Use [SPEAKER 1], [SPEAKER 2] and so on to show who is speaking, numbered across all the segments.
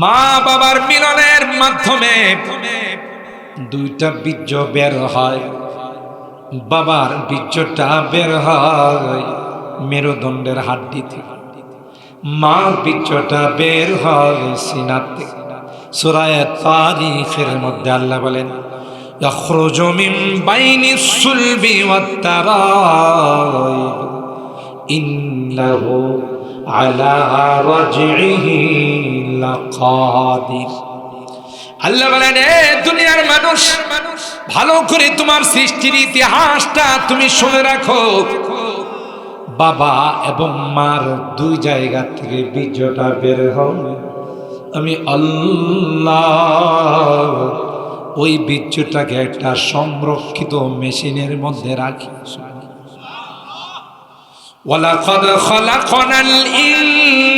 [SPEAKER 1] মা বাবার মিলনের মাধ্যমে দুইটা বীর্য বের হয় বাবার বীর্যটা বের হয় মেরুদণ্ডের হাড্ডি থেকে মার বীর্যটা বের হয় সিনার থেকে সুরায় তারিখের মধ্যে আল্লাহ বলেন يخرج من بين الصلب والترائب إنه على رجعه আল্লাহ দুনিয়ার মানুষ, ভালো করে তোমার সৃষ্টির ইতিহাসটা তুমি শুনে রাখো। বাবা এবং মার দুই জায়গা থেকে বীর্যটা বের আমি আল্লাহ ওই বীর্যটাকে একটা সংরক্ষিত মেশিনের মধ্যে রাখি। ওয়ালাকাদ খালাকনাল ইনসান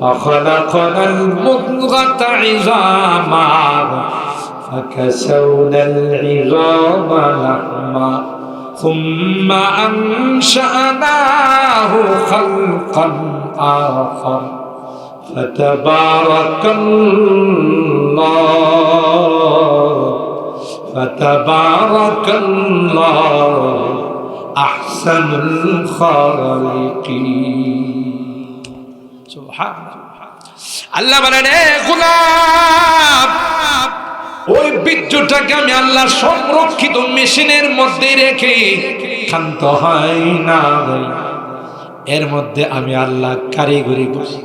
[SPEAKER 1] فخلقنا المضغة عظاما فكسونا العظام لحما ثم أنشأناه خلقا آخر فتبارك الله فتبارك الله أحسن الخالقين আল্লাহ বলেন গোলাপ, ওই বীর্যটাকে আমি আল্লাহ সংরক্ষিত মেশিনের মধ্যে রেখে ক্ষান্ত হয় না এর মধ্যে আমি আল্লাহ কারিগরি বসি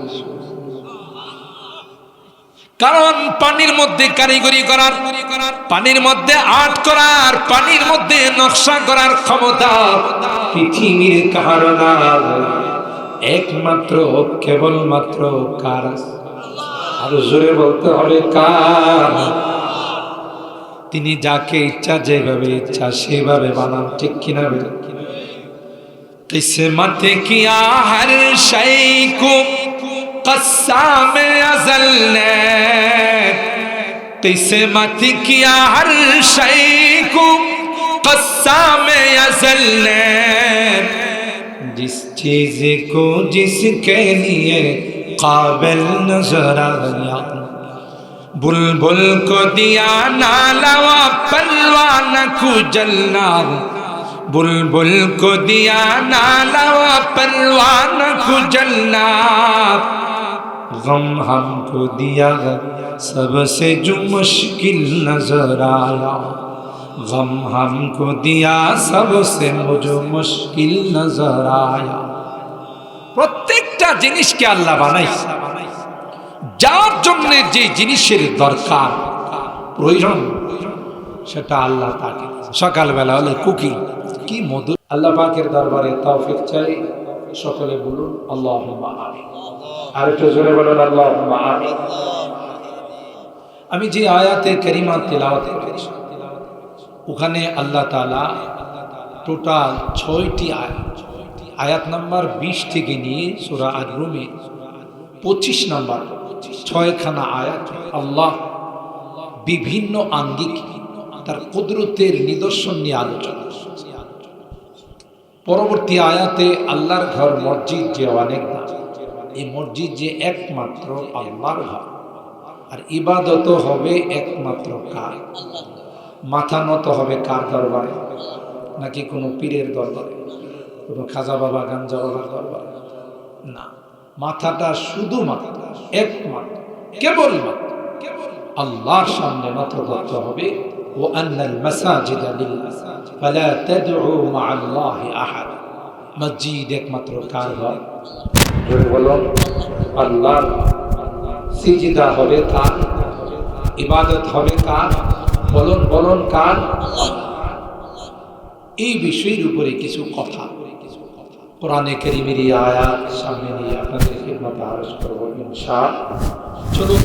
[SPEAKER 1] কারণ পানির মধ্যে কারিগরি করার, পানির মধ্যে আর্ট করার, পানির মধ্যে নকশা করার ক্ষমতা পৃথিবীর কারণ একমাত্র, কেবলমাত্র কার আর জোরে বলতে হবে, কার? তিনি যাকে ইচ্ছা, যেভাবে ইচ্ছা, সেভাবে বানান, ঠিক কিনা কিসমত কিয়া হর শই কো কসাম আজল নে কিসমত কিয়া হর শই কো কসাম আজল নে जिस चीज़ को जिसके लिए काबिल नज़र आया बुलबुल को दिया नालवा पलवान को जलना बुलबुल को दिया नालवा पलवान को जलना गम हमको दिया सबसे जो मुश्किल नज़र आया। غم ہم کو دیا سب মুশকিল نظر آیا۔ প্রত্যেকটা জিনিসকে আল্লাহ বানাইছে যার জন্য যে জিনিসের দরকার, প্রয়োজন, সেটা আল্লাহ তাকে সকালবেলা হলে কুকি, কি মধুর। আল্লাহ পাকের দরবারে তৌফিক চাই। সকলে বলুন আল্লাহ আর একটু জোরে বলুন আল্লাহ আমি যে আয়াতে করিমা তেলাওয়াতে করেছি ওখানে আল্লাহ তালা টোটাল ছয়টি আয়াত আয়াত নাম্বার বিশ থেকে নিয়ে সোরা আর রুমে পঁচিশ নাম্বার ছয়খানা আয়াত আল্লাহ বিভিন্ন আঙ্গিক তার কুদরতের নিদর্শন নিয়ে আলোচনা পরবর্তী আয়াতে আল্লাহর ঘর মসজিদ যে অনেক এই মসজিদ যে একমাত্র আল্লাহর ঘর। আর ইবাদত হবে একমাত্র কার? মাথা নত হবে কার দরবারে? নাকি কোনো পীরের দরবারে? কোনো খাজা বাবা, গাঞ্জা বাবার দরবারে? না, মাথাটা শুধুমাত্র, একমাত্র, কেবলমাত্র আল্লাহর সামনে নত করতে হবে। ও আন্নাল মাসাজিদ লিল্লাহ। ফালা তাদউ মা আল্লাহি আহাদ। মসজিদ একমাত্র কার ঘর জোরে বলুন, আল্লাহর সিজদা হবে কার? ইবাদত হবে কার? বলুন বলুন কার এই বিষয়ের উপরে কিছু কথা। কোরআনে কেরিমের আয়াত সামনে নিয়ে আপনাদের খিদমতে আরজ করব ইনশা। চলুন,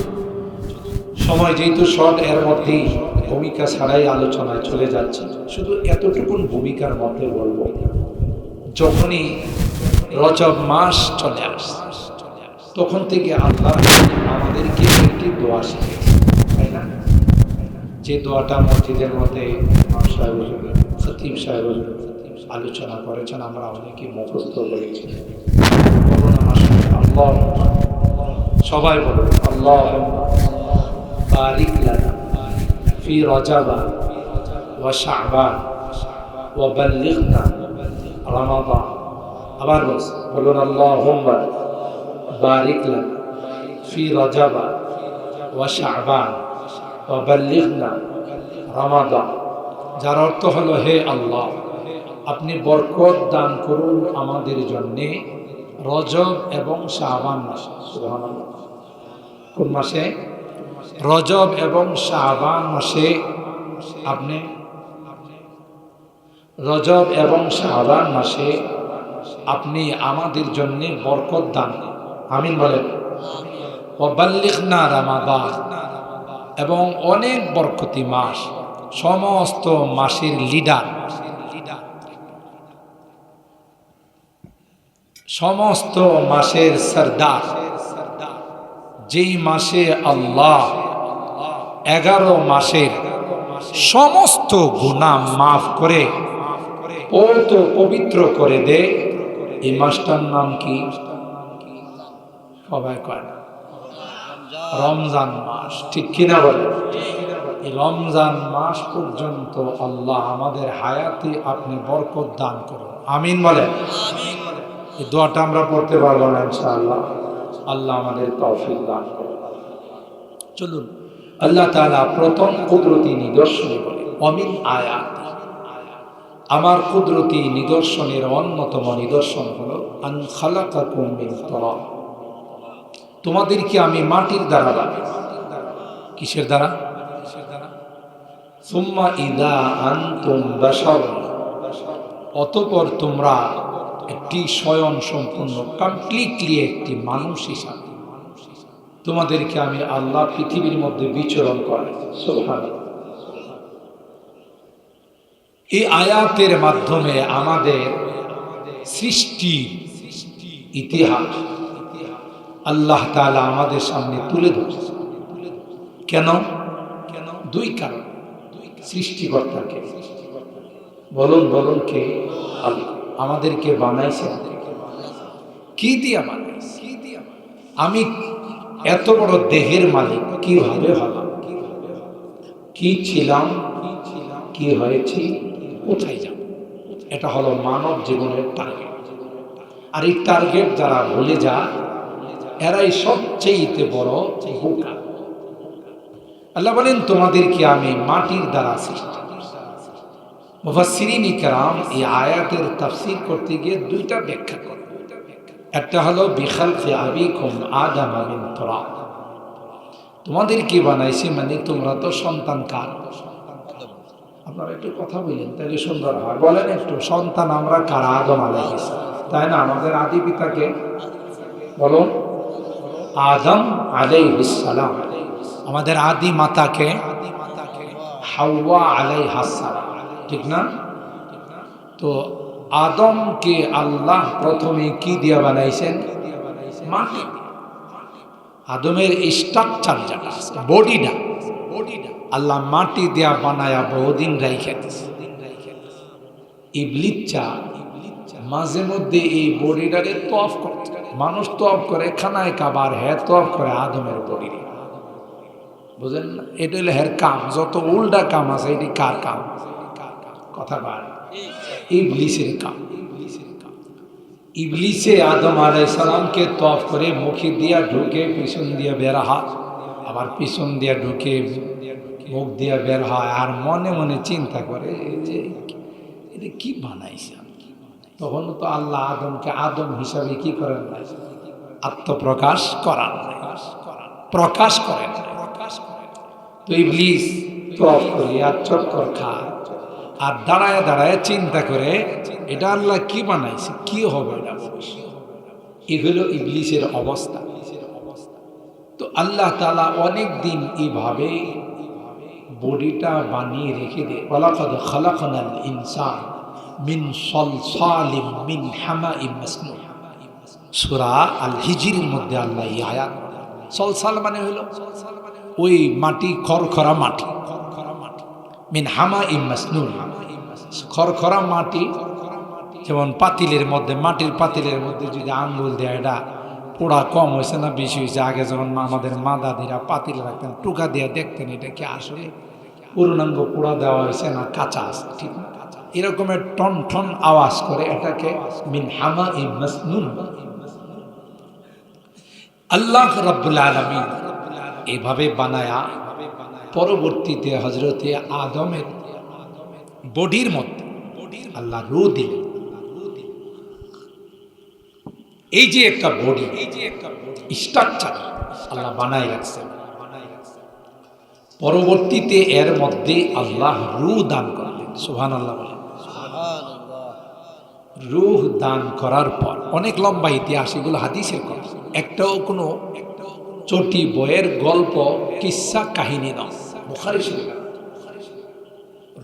[SPEAKER 1] সময় যেহেতু শর্ট, এর মধ্যেই ভূমিকা ছাড়াই আলোচনায় চলে যাচ্ছে। শুধু এতটুকুন ভূমিকার মধ্যে বলব, যখনই রজব মাস চলে আসে তখন থেকে আল্লাহ আমাদেরকে একটি দোয়া শিখেছে যে দোয়াটা মসজিদের মধ্যে ইমাম সাহেব খতিব সাহেব আলোচনা করেছেন, আমরা অনেকে মুখস্থ করেছি। বলুন আমার আল্লাহ সবাই বলুন, আল্লাহ বারিক লানা ফি রজাবা ওয়া শাবান ওয়া বাল্লিগনা রমাদান। আবার বলুন, আল্লাহুম্মা বারিক লানা ফি রজাবা ওয়া শাবান। বাল্লিগনা, রমাদান, যার অর্থ হলো, হে আল্লাহ, আপনি বরকত দান করুন আমাদের জন্যে রজব এবং শাবান মাসে। কোন মাসে? রজব এবং শাবান মাসে আপনি রজব এবং শাবান মাসে আপনি আমাদের জন্য বরকত দান আমিন বলেন। ওবাল্লিগনা রামাদান। এবং অনেক বরকতি মাস, সমস্ত মাসের লিডার। সমস্ত মাসের সর্দার। যেই মাসে আল্লাহ এগারো মাসের সমস্ত গুণা মাফ করে, পবিত্র করে দে এই মাসটার নাম কি? সবাই কয় না। রমজান মাস, ঠিক কিনা বলে? রমজান মাস পর্যন্ত আল্লাহ আমাদের হায়াতে আপনি বরকত দান করুন। আমিন বলেন এই দোয়াটা আমরা পড়তে পারব না, ইনশাআল্লাহ। আল্লাহ আমাদের তৌফিক দান করুন। চলুন, আল্লাহ তাআলা প্রথম কুদরতি নিদর্শন বলে, অমিন আয়াত। আমার কুদরতি নিদর্শনের অন্যতম নিদর্শন হলো, আন খালাকাকুম মিন তরাব। তোমাদেরকে আমি মাটির দ্বারা কিসের দ্বারা? সুম্মা ইদা অতপর তোমরা একটি স্বয়ং সম্পূর্ণ কমপ্লিটলি একটি মানুষ হিসাবে। তোমাদেরকে আমি আল্লাহ পৃথিবীর মধ্যে বিচরণ সুবহানাল্লাহ। এই আয়াতের মাধ্যমে আমাদের সৃষ্টি সৃষ্টি ইতিহাস আল্লাহ তাআলা আমাদের সামনে তুলে ধরেছে কেন? কেন দুই কারণ সৃষ্টিকর্তাকে। বলুন বলুন কে? আমাদেরকে বানাইছে কি দিয়া বানাইছে আমি এত বড় দেহের মালিক, কীভাবে হলাম? কি ছিলাম? কি হয়েছি? কোথায় যাব? এটা হলো মানব জীবনের টার্গেট আর এই টার্গেট যারা ভুলে যায় এরাই সবচেয়ে বড় বোকা আল্লাহ বলেন, তোমাদেরকে আমি মাটির দ্বারা সৃষ্টি মুফাসসিরিন ইকরাম এই আয়াতের তাফসীর করতে গিয়ে দুইটা ব্যাখ্যা করে একটা হলো বিখালফি আবিকুম আদম মিন তুরাব। তোমাদেরকে বানাইছি মানে তোমরা তো সন্তান কার? আপনারা একটু কথা বললেন তাহলে সুন্দর হয়। বলেন একটু, সন্তান আমরা কার? আদম আলাইহিস তাই না? আমাদের আদি পিতাকে? বলুন। আদম আলাইহিস সালাম। আমাদের আদি মাতাকে হাওয়া আলাইহাস সালাম। ঠিক না? তো আদমকে আল্লাহ প্রথমে কি দিয়া বানাইছেন? মাটি। আদমের স্ট্রাকচার যেটা বডিটা বডিটা আল্লাহ মাটি দিয়া বানায়া বহুদিন রাইখে ইবলিচ্চা মাঝে মধ্যে এই বডিটাকে তফ করতে মানুষ তফ করে খানায় কাবার হ্যাঁ তফ করে আদমের বডি বুঝলেন না? এটা হলো হের কাম। যত উল্টা কাম আছে, এটি কার কাম? কথা বার ইবলিসের কাম। ইবলিসে আদম আলাই সালামকে তফ করে মুখে দিয়া ঢুকে, পিছন দিয়া বের হয়। আবার পিছন দিয়া ঢুকে মুখ দিয়া বের হয়। আর মনে মনে চিন্তা করে যে, এটা কি বানাইছে? তখন তো আল্লাহ আদমকে আদম হিসাবে কি করেন নাই? আত্মপ্রকাশ করান নাই। প্রকাশ করেন তো ইবলিস তফ চক্কর খায় আর দাঁড়ায় দাঁড়ায় চিন্তা করে, এটা আল্লাহ কি বানাইছে? কি হবে এটা? ভবিষ্যৎ এগুলো ইবলিসের অবস্থা। তো আল্লাহ তালা অনেক দিন এইভাবে বডিটা বানিয়ে রেখে দেয়। খালাকনাল ইনসান। মিন সলসালিম মিন হামাইম মাসনুন। সূরা আল হিজরির মধ্যে আল্লাহ এই আয়াত সলসাল মানে হলো ওই মাটি, খরখরা মাটি। মিন হামা ইম মাসনুন। খরখরা মাটি, যেমন পাতিলের মধ্যে, মাটির পাতিলের মধ্যে যদি আঙ্গুল দেয়, এটা পোড়া কম হয়েছে না বেশি হয়েছে? আগে যখন আমাদের মা দাদিরা পাতিল রাখতেন, টুকা দিয়ে দেখতেন, এটা কি আসলে পূর্ণাঙ্গ পোড়া দেওয়া হয়েছে না কাঁচা আছে, ঠিক না? এরকমের টন টন আওয়াজ করে এটাকে, মিন হামা ই মাসনুন। আল্লাহ রাব্বুল আলামিন এভাবে বানায়া পরবর্তীতে হজরতে আদমের বডির মধ্যে আল্লাহ রু দিলেন। এই যে একটা বডি এই যে একটা স্ট্রাকচার আল্লাহ বানায় রাখছেন। পরবর্তীতে এর মধ্যে আল্লাহ রু দান করলেন সুহান আল্লাহ বলেন। রুহ দান করার পর, অনেক লম্বা ইতিহাস এগুলো হাদিসের কথা। একটাও কোনো চটি বইয়ের গল্প, কিসা, কাহিনী নয়।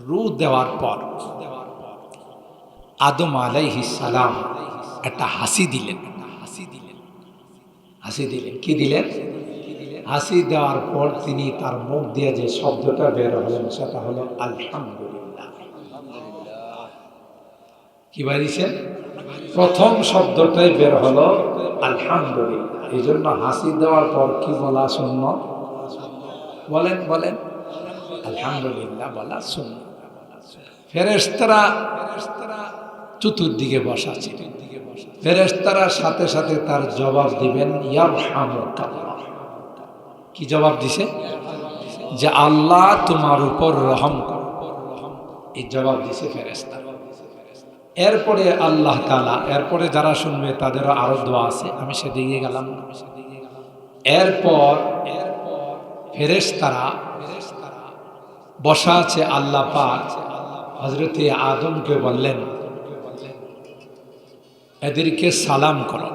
[SPEAKER 1] রু দেওয়ার পর আদম আলাইহি সালাম একটা হাসি দিলেন হাসি দিলেন। হাসি দিলেন। কি দিলেন? হাসি দেওয়ার পর তিনি তার মুখ দিয়ে যে শব্দটা বের হলেন, সেটা হলো আলহামদুলিল্লাহ। কি বাড়িছেন প্রথম শব্দটাই বের হলো, আলহামদুলিল্লাহ। এই জন্য হাসি দেওয়ার পর কি বলা শূন্য বলেন বলেন। আলহামদুলিল্লাহ বলা শূন্য ফেরেস্তারা চতুর্দিকে বসা ছিল ফেরেস্তারা সাথে সাথে তার জবাব দিবেন কি জবাব দিছে? যে আল্লাহ তোমার উপর রহম কর। এই জবাব দিছে ফেরেস্তা এরপরে আল্লাহ তালা এরপরে যারা শুনবে তাদেরও আরও দোয়া আছে, আমি সে সেদিকে গেলাম। না। এরপর ফেরেস্তারা বসা আছে আল্লাহ পাক হজরতে আদমকে বললেন, এদেরকে সালাম করো।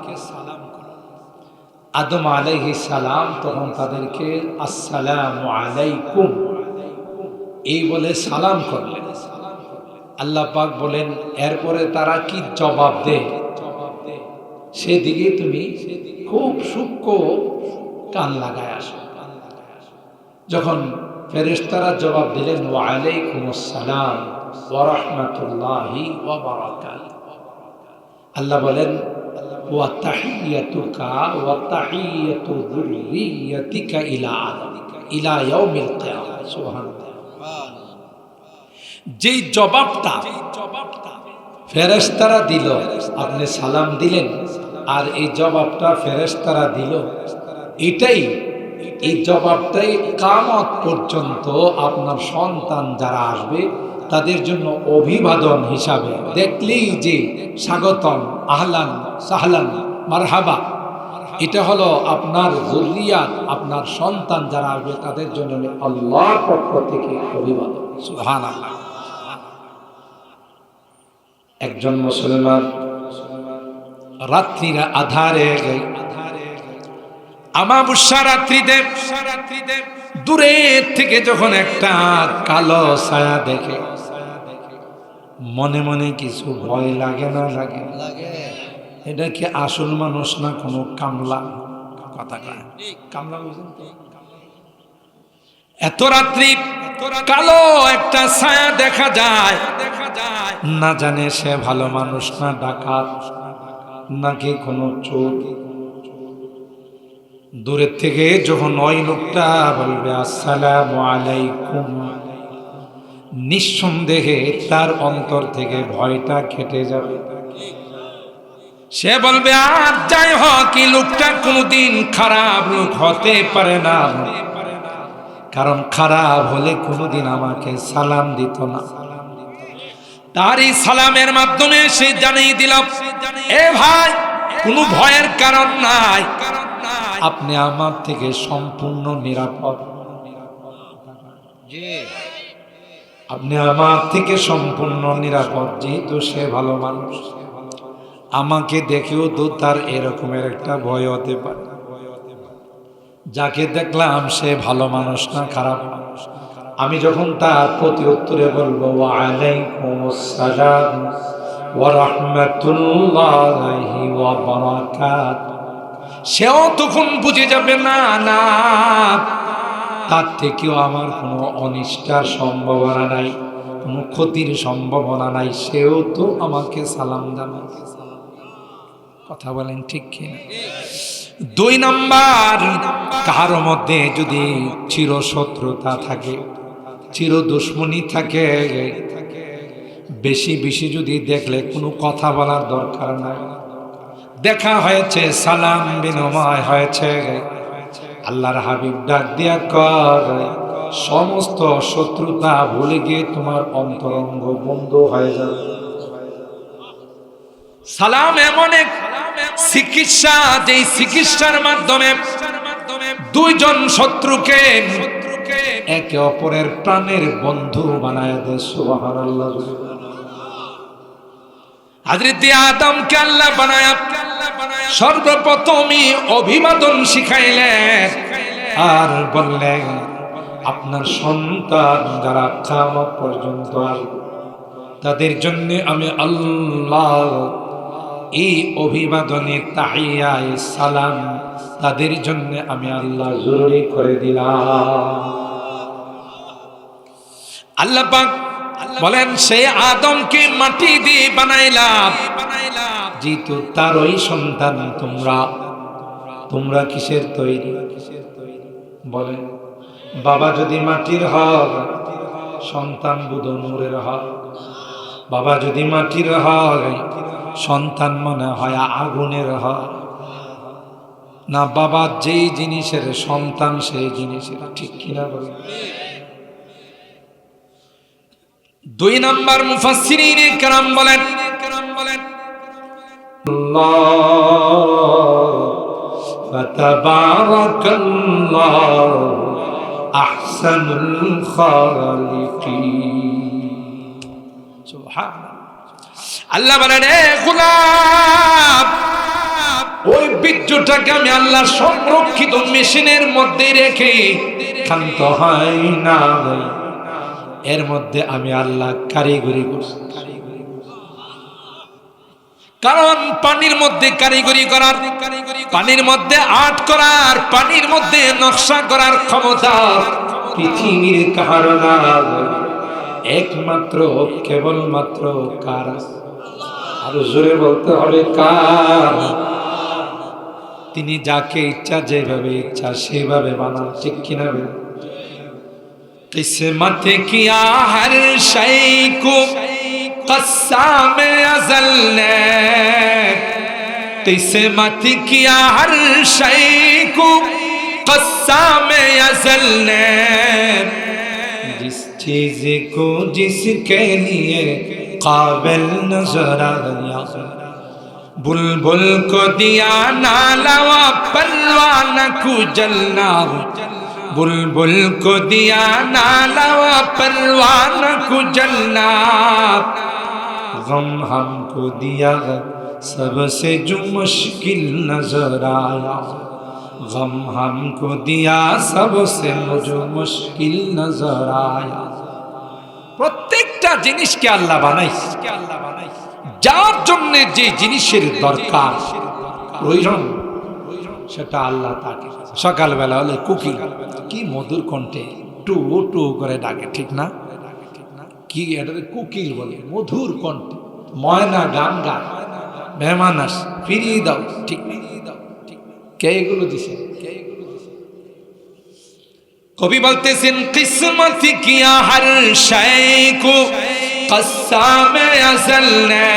[SPEAKER 1] আদম আলাইহি সালাম তখন তাদেরকে, আসসালাম আলাইকুম। এই বলে সালাম করলেন। আল্লাহ পাক বলেন, এরপরে তারা কি জবাব দেয়? সেদিকে তুমি খুব সূক্ষ্ম কান লাগায় আসো। যখন ফেরেস্তারা জবাব দিলেন ওয়ালাইকুম আসসালাম ওয়া রাহমাতুল্লাহি ওয়া বারাকাতুহু আল্লাহ বলেন ইলা ইলা ইয়াউমিল যেই জবাবটা ফেরেশতারা দিল, আপনি সালাম দিলেন, আর এই জবাবটা ফেরেশতারা দিল, এটাই, এই জবাবটাই কামত পর্যন্ত আপনার সন্তান যারা আসবে, তাদের জন্য অভিবাদন হিসাবে। দেখলেই যে স্বাগতম, আহলান, সাহলান, মারহাবা। এটা হলো আপনার জরুরিয়াত, আপনার সন্তান যারা আসবে, তাদের জন্য আল্লাহর পক্ষ থেকে অভিবাদন। সুহান আল্লাহ একজন মুসলমান রাত্রিরা আধারে আমাবস্যা রাত্রিতে দূরে থেকে যখন একটা কালো ছায়া দেখে মনে মনে কিছু ভয় লাগে না লাগে? এটা কি আসল মানুষ না কোনো কামলা? কথা কামলা বুঝেন তো? এত রাত্রি কালো একটা ছায়া দেখা যায়। না জানে সে ভালো মানুষ না ডাকাত, নাকি কোনো চোর। দূরের থেকে যখন ওই লোকটা বলবে, আসসালামু আলাইকুম, নিঃসন্দেহে তার অন্তর থেকে ভয়টা কেটে যাবে। সে বলবে, আর যাই হোক লোকটা কোনোদিন খারাপ লোক হতে পারে না। কারণ খারাপ হলে কোনোদিন আমাকে সালাম দিত না। তার এই সালামের মাধ্যমে সে জানিয়ে দিলাম এ ভাই কোনো ভয়ের কারণ নাই। আপনি আমার থেকে সম্পূর্ণ নিরাপদ। আপনি আমার থেকে সম্পূর্ণ নিরাপদ যেহেতু সে ভালো মানুষ। আমাকে দেখেও তো তার এরকমের একটা ভয় হতে পারে। যাকে দেখলাম সে ভালো মানুষ না, খারাপ মানুষ আমি যখন তার প্রতি উত্তরে বলব, ওয়া সেও তখন বুঝে যাবে, না না, তার থেকেও আমার কোনো অনিষ্টার সম্ভাবনা নাই, কোনো ক্ষতির সম্ভাবনা নাই। সেও তো আমাকে সালাম জানায়। কথা বলেন ঠিক কিনা? দুই নাম্বার, কারও মধ্যে যদি চির শত্রুতা থাকে চির দুশ্মনী থাকে, বেশি বেশি যদি দেখলে কোনো কথা বলার দরকার নাই। দেখা হয়েছে, সালাম বিনিময় হয়েছে। আল্লাহর হাবিব ডাক দিয়া কর, সমস্ত শত্রুতা ভুলে গিয়ে তোমার অন্তরঙ্গ বন্ধ হয়ে যাবে সালাম এমন এক চিকিৎসা যে চিকিৎসার মাধ্যমে দুইজন শত্রুকে একে অপরের প্রাণের বন্ধু বানায় দেয়, সুবহানাল্লাহ। হাজরত আদমকে আল্লাহ বানায় সর্বপ্রথমই অভিবাদন শিখাইলেন আর বললেন, আপনার সন্তান যারা খামত পর্যন্ত তাদের জন্য আমি আল্লাহ এই অভিবাদনে তাহিয়ায় সালাম তাদের জন্য আমি আল্লাহ জরুরি করে দিলাম। আল্লাহ পাক বলেন, সে আদমকে মাটি দিয়ে বানাইলাম যেহেতু তার ওই সন্তান তোমরা তোমরা কিসের তৈরি? বলেন, বাবা যদি মাটির হক, সন্তান বুধ নূরের হক। বাবা যদি মাটির হয় সন্তান মনে হয় আগুনের হয় না বাবা যেই জিনিসের সন্তান সেই জিনিসের ঠিক কিনা বলে দুই নাম্বার মুফাসসিরিনে কেরাম বলেন فتبارك الله أحسن الخالقين سبحان আল্লাহ বলেন গোলাপ ওই বীর্যটাকে আমি আল্লাহ সংরক্ষিত মেশিনের মধ্যে রেখে ক্ষান্ত হয় না এর মধ্যে আমি আল্লাহ কারিগরি করছি। কারণ পানির মধ্যে কারিগরি করার, পানির মধ্যে আর্ট করার, পানির মধ্যে নকশা করার ক্ষমতা পৃথিবীর কারণ একমাত্র, কেবলমাত্র কার আরও জোরে বলতে হবে কার? তিনি যাকে ইচ্ছা, যেভাবে ইচ্ছা সেভাবে বানান, ঠিক কিনা কিসমত কিয়া হর শাই কো قسم ازل نے قسمت کیا ہر شے کو قسم ازل نے جس چیز کو جس नजर आया बुलबुल को दिया नाला पलवान को जलना बुलबुल को दिया नाला परवान को जलना गम हमको दिया सबसे जो मुश्किल नजर आया गम हमको दिया सबसे मुझे मुश्किल नजर आया প্রত্যেকটা জিনিসকে আল্লাহ বানাইছে। যার জন্য যে জিনিসের দরকার, প্রয়োজন, সেটা আল্লাহ তাকে সকালবেলা হলে কুকি, কি মধুর কণ্ঠে টু টু করে ডাকে, ঠিক না? কি এটা কুকিল বলে? মধুর কণ্ঠে। ময়না গান গান মেহমান আস, ফিরিয়ে দাও, ঠিক কে এগুলো দিছে? কবি বলতেছেন কিসমত কিয়া হর শায় কো কসাম আজল নে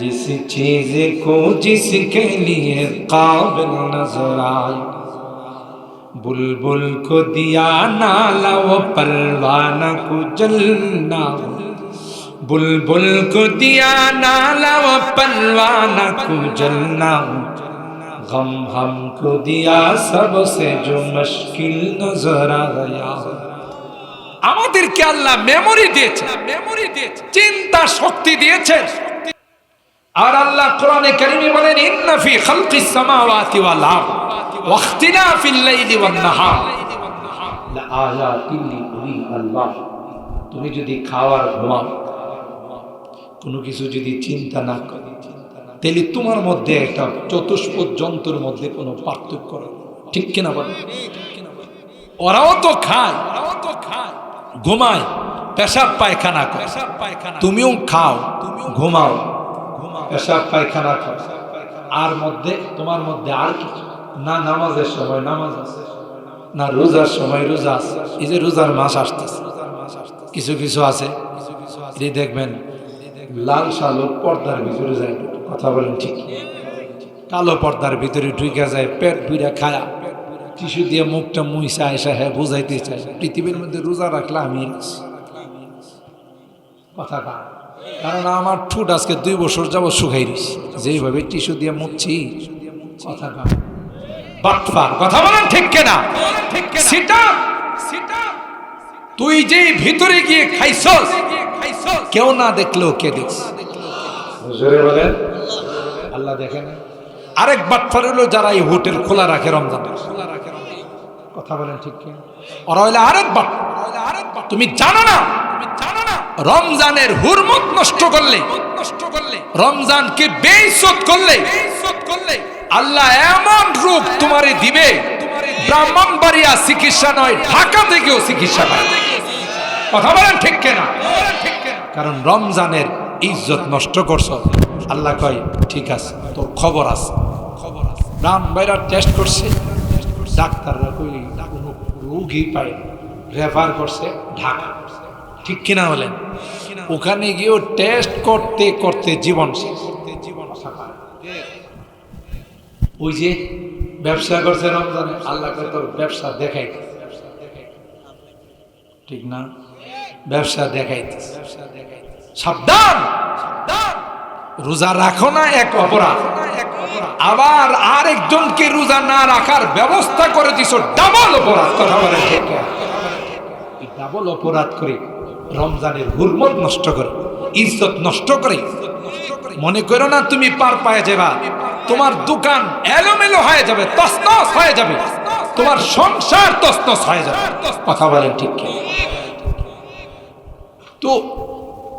[SPEAKER 1] जिस चीज को जिसके लिए काबिल नजर आए बुलबुल को दिया नाला वो परवाना को जलना बुलबुल को दिया नाला वो परवाना को जलना غم ہم کو دیا سب سے جو مشکل আমাদেরকে আল্লাহ মেমোরি দিয়েছে। মেমরি দিয়েছে চিন্তা শক্তি দিয়েছে। আর আল্লাহ কোরআনে কারিমে বলেন, ইন্না ফি খালকিস সামাওয়াতি ওয়াল আরদ ওয়া লাইলি ওয়ান নাহার। লা আয়াতিন লিউলি আলবাব তুমি যদি খাওয়ার ঘুমাও, কোনো কিছু যদি চিন্তা না করো। তাহলে তোমার মধ্যে একটা চতুষ্পদ যন্ত্রের মধ্যে কোনো পার্থক্য। ঠিক কিনা বল? ওরাও তো খায় ওরাও তো খায় ঘুমায়, পেশাব পায়খানা করে। তুমিও খাও তুমিও ঘুমাও ঘুমাও পেশাব পায়খানা খাও আর মধ্যে, তোমার মধ্যে আর কিছু না। নামাজের সময় নামাজ আছে, না রোজার সময় রোজা আছে। এই যে রোজার মাস আসতেছে, কিছু কিছু আছে। দেখবেন, লাল শালো পর্দার ভিতরে যায় কথা বলেন ঠিক কালো পর্দার ভিতরে ঢুকে যায়, পেট পুইরা খায়া, টিস্যু দিয়ে মুখটা মুইসা এসে হ্যাঁ বুঝাইতে চাই পৃথিবীর মধ্যে রোজা রাখলে আমি আছি। কারণ আমার ঠোঁট আজকে দুই বছর যাব শুকাই রয়েছে। যেইভাবে টিস্যু দিয়ে মুখছি কথাটা বাটফার কথা বলেন ঠিক কেনা? সেটা তুই যে ভিতরে গিয়ে খাইছস, কেউ না দেখলেও কে দেখছ? বলেন। আল্লাহ দেখে না। আরেক বাটফার হলো যারা এই হোটেল খোলা রাখে রমজান কথা বলেন ঠিক কি ওরা হইলে আরেক বাট তুমি জানো না? তুমি জানো না রমজানের হুরমত নষ্ট করলে নষ্ট করলে রমজানকে বেইজ্জত করলে বেইজ্জত করলে আল্লাহ এমন রূপ তোমারে দিবে, ব্রাহ্মণবাড়িয়া চিকিৎসা নয়, ঢাকা থেকেও চিকিৎসা কথা বলেন ঠিক কেনা? কারণ রমজানের ইজ্জত নষ্ট করছ। আল্লাহ কয়, ঠিক আছে, তোর খবর আছে। খবর আছে। রাম বাইরা টেস্ট করছে। ডাক্তাররা কই কোনো রোগী পায় রেফার করছে ঢাকা। ঠিক কিনা বলেন? ওখানে গিয়েও টেস্ট করতে করতে জীবন জীবন ওই যে ব্যবসা করছে রমজানে, আল্লাহ তোর ব্যবসা দেখাই ঠিক না? ব্যবসা দেখাইতে সাবধান রোজা রাখো না এক অপরাধ। আবার আরেকজনকে রোজা না রাখার ব্যবস্থা করে দিছ, ডাবল অপরাধ, কথা বলে ডাবল অপরাধ করে রমজানের হুরমত নষ্ট করে, ইজ্জত নষ্ট করে। মনে করো না তুমি পার পায়ে যাবা, তোমার দোকান এলোমেলো হয়ে যাবে তসনস হয়ে যাবে, তোমার সংসার তসনস হয়ে যাবে, কথা বলেন ঠিক? তো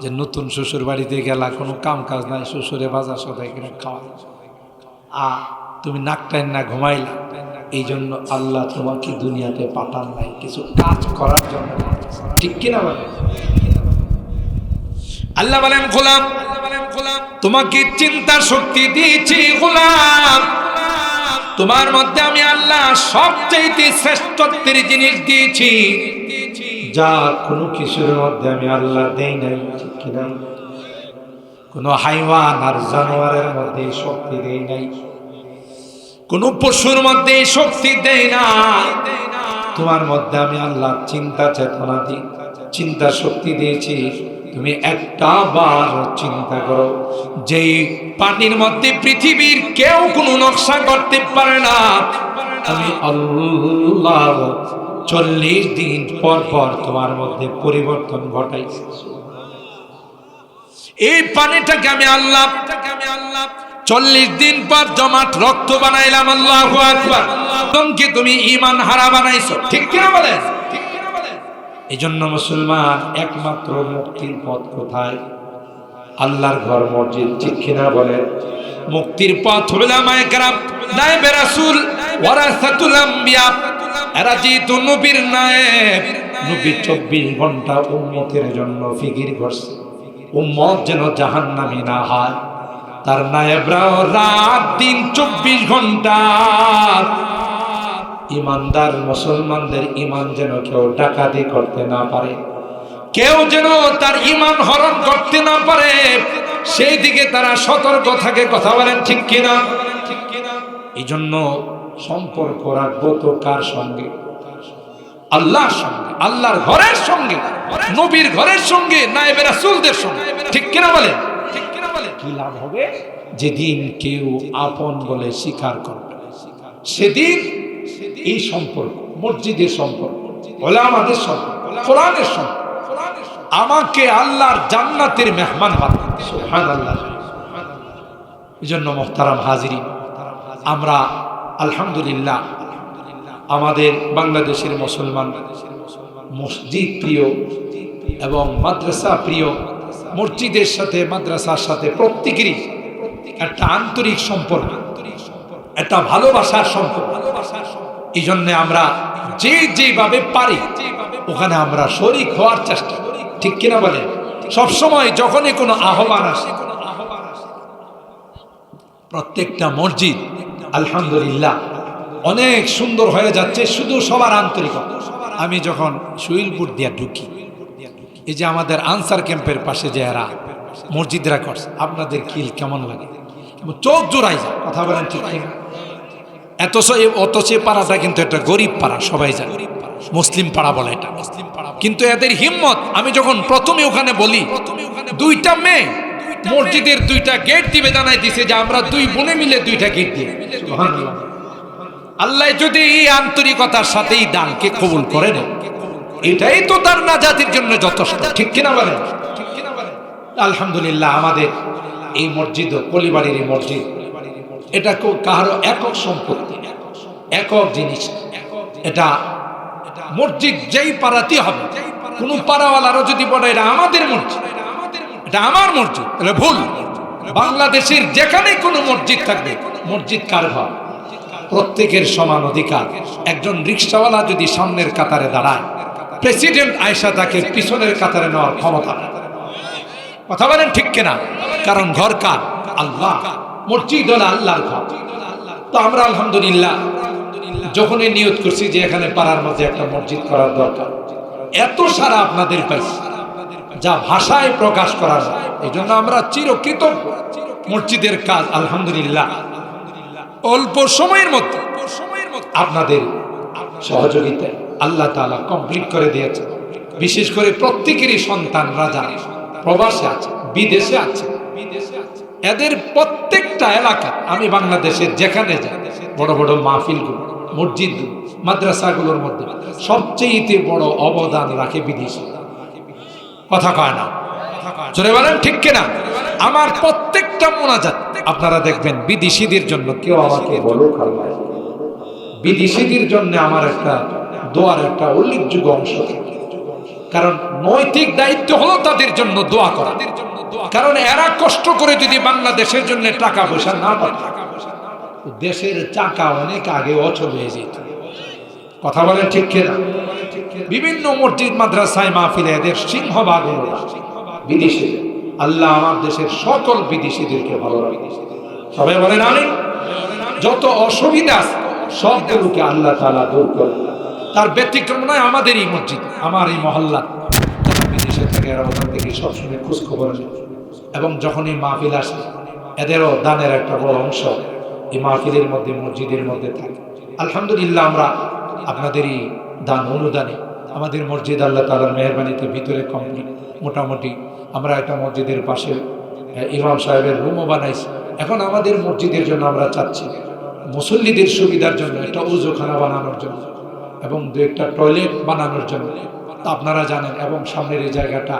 [SPEAKER 1] যে নতুন শ্বশুর বাড়িতে গেলা, কোনো কাম কাজ নাই, শ্বশুরে বাজার সদাই কিনে খাওয়া। আ, তুমি নাকটাই না ঘুমাইলা এই জন্য আল্লাহ তোমাকে দুনিয়াতে পাঠান নাই, কিছু কাজ করার জন্য। ঠিক কিনা বলে? আল্লাহ বলেন, গোলাম, তোমাকে চিন্তা শক্তি দিয়েছি, গোলাম। তোমার মধ্যে আমি আল্লাহ সবচাইতে শ্রেষ্ঠত্বের জিনিস দিয়েছি। যা কোনো কিছুর মধ্যে আমি আল্লাহ দেই নাই, ঠিক কিনা? কোনো হাইওয়ান আর জানোয়ারের মধ্যে শক্তি দেই নাই। কোন পশুর মধ্যে শক্তি দেই না। তোমার মধ্যে আমি আল্লাহ চিন্তা চেতনা দিই, চিন্তা শক্তি দিয়েছি। তুমি একটা বার চিন্তা করো যে পানির মধ্যে পৃথিবীর কেউ কোনো নকশা করতে পারে না। আমি আল্লাহ চল্লিশ দিন পর পর তোমার মধ্যে পরিবর্তন ঘটাইছি। এই পানিটাকে আমি আল্লাহ আমি আল্লাহ চল্লিশ দিন পর জমাট রক্ত বানাইলাম, আল্লাহ তোমাকে তুমি ইমান হারা বানাইছো, ঠিক কিনা বলে এই জন্য মুসলমান একমাত্র মুক্তির পথ কোথায়? আল্লাহর ঘর মসজিদ, ঠিক কিনা বলেন? মুক্তির পথ উলামায়ে কেরাম, নায়েবে রাসূল, ওয়ারাসাতুল আম্বিয়া। নায়েব। চব্বিশ ঘণ্টা জন্য যেন তার রাত দিন চব্বিশ ঘণ্টা। ইমানদার মুসলমানদের ইমান যেন কেউ ডাকাতি করতে না পারে। কেউ যেন তার ইমান হরণ করতে না পারে। সেই দিকে তারা সতর্ক থাকে। কথা বলেন ঠিক কিনা? এই জন্য সম্পর্ক রাখব তো কার সঙ্গে? আল্লাহর সঙ্গে, আল্লাহর ঘরের সঙ্গে, নবীর ঘরের সঙ্গে, নায়েবে রাসূলদের সঙ্গে। ঠিক কিনা বলে? ঠিক কিনা বলে কি লাভ হবে? যেদিন কেউ আপন বলে স্বীকার করবে, সেদিন এই সম্পর্ক, মসজিদের সম্পর্ক, ওলামাদের সম্পর্ক, কোরআনের সম্পর্ক, আমাকে আল্লাহর জান্নাতের মেহমান বানাবে সুবহানাল্লাহ। এই জন্য মোহতারাম হাজিরি আমরা আলহামদুলিল্লাহ, আমাদের বাংলাদেশের মুসলমান মসজিদ প্রিয় এবং মাদ্রাসা প্রিয়, মসজিদের সাথে, মাদ্রাসার সাথে প্রত্যেকেরই একটা আন্তরিক সম্পর্ক, একটা ভালোবাসার সম্পর্ক এই জন্যে আমরা যে যেভাবে পারি, ওখানে আমরা শরিক হওয়ার চেষ্টা করি। ঠিক কিনা বলেন সবসময় যখনই কোনো আহ্বান আসে কোনো আহ্বান আসে, প্রত্যেকটা মসজিদ আলহামদুলিল্লাহ। অনেক সুন্দর হয়ে যাচ্ছে শুধু সবার আন্তরিকতা আমি যখন সুইলপুর দিয়া ঢুকি, এই যে আমাদের আনসার ক্যাম্পের পাশে যে এরা মসজিদরা করছে আপনাদের কিল কেমন লাগে? চোখ জোড়াই যায়, কথা বলেন ঠিক এতস অথচ এই পাড়াটা কিন্তু একটা গরিব পাড়া, সবাই জানে। মুসলিম পাড়া বলে এটা। মুসলিম পাড়া কিন্তু এদের হিম্মত, আমি যখন প্রথমে ওখানে বলি, দুইটা মেয়ে মসজিদের দুইটা গেট দিবে জানাই দিছে যে আমরা দুই বোনে মিলে দুইটা গেট দিয়ে আল্লাহ যদি এই আন্তরিকতার সাথে এই দানকে কবুল করেন এটাই তো তার না জাতির জন্য যথেষ্ট। ঠিক কিনা বলেন? আলহামদুলিল্লাহ আমাদের এই মসজিদ কলিবাড়ির এই মসজিদ এটা কাহারও একক সম্পত্তি একক জিনিস। এটা মসজিদ যেই পাড়াতে হবে কোন পাড়াওয়ালারও যদি বলে এটা আমাদের মসজিদ। এটা আমার মসজিদ তাহলে ভুল। বাংলাদেশের যেখানে কোনো মসজিদ থাকবে, মসজিদ কার ঘর প্রত্যেকের সমান অধিকার। একজন রিক্সাওয়ালা যদি সামনের কাতারে দাঁড়ায়, প্রেসিডেন্ট আয়সা তাকে পিছনের কাতারে নেওয়ার ক্ষমতা। কথা বলেন ঠিক কিনা? কারণ ঘর কার? আল্লাহ। মসজিদ হলো আল্লাহর ঘর। তো আমরা আলহামদুলিল্লাহ যখনই নিয়ত করছি যে এখানে পাড়ার মধ্যে একটা মসজিদ করার দরকার। এত সারা আপনাদের পাইছি যা ভাষায় প্রকাশ করা এই জন্য আমরা চিরকৃতজ্ঞ মসজিদের কাজ, আলহামদুলিল্লাহ। অল্প সময়ের মধ্যে আপনাদের সহযোগিতায় আল্লাহ তাআলা কমপ্লিট করে দিয়েছে বিশেষ করে প্রত্যেকেরই সন্তান রাজা, প্রবাসে আছে, বিদেশে আছে। এদের প্রত্যেকটা এলাকা, আমি বাংলাদেশের যেখানে যাই, বড় বড় মাহফিলগুলো মসজিদ মাদ্রাসাগুলোর মধ্যে সবচেয়ে বড় অবদান রাখে বিদেশি। কথা কয় না। জোরে বলেন, ঠিক কিনা? আমার প্রত্যেকটা মোনাজাত, আপনারা দেখবেন, বিদেশিদের জন্য কেউ আমাকে আল্লাহ বিদেশিদের জন্য আমার একটা দোয়ার একটা উল্লেখযোগ্য অংশ কারণ নৈতিক দায়িত্ব হলো তাদের জন্য দোয়া করা। কারণ এরা কষ্ট করে যদি বাংলাদেশের জন্য টাকা পয়সা না পায়, দেশের চাকা অনেক আগে অচল হয়ে যেত। কথা বলেন ঠিক কিনা? বিভিন্ন মসজিদ, মাদ্রাসায় মাহফিলে এদের সিংহভাগ না। বিদেশি। আল্লাহ আমার দেশের সকল বিদেশিদেরকে ভালো সবাই বলেন আমি যত অসুবিধা সবগুলোকে আল্লাহ তালা দূর করে তার ব্যতিক্রম নয় আমাদের এই মসজিদ, আমার এই মহল্লা। বিদেশে থাকে এরা ওখান থেকে সবসময় খোঁজ খবর এবং যখন এই মাহফিল আসে, এদেরও দানের একটা বড় অংশ এই মাহফিলের মধ্যে, মসজিদের মধ্যে থাকে। আলহামদুলিল্লাহ আমরা আপনাদেরই দান অনুদানে আমাদের মসজিদ আল্লাহ তালার মেহরবানিতে ভিতরে কমপ্লিট। মোটামুটি আমরা একটা মসজিদের পাশে ইমাম সাহেবের রুমও বানাইছি। এখন আমাদের মসজিদের জন্য আমরা চাচ্ছি মুসল্লিদের সুবিধার জন্য একটা উজোখানা বানানোর জন্য এবং দু একটা টয়লেট বানানোর জন্য। আপনারা জানেন এবং সামনের এই জায়গাটা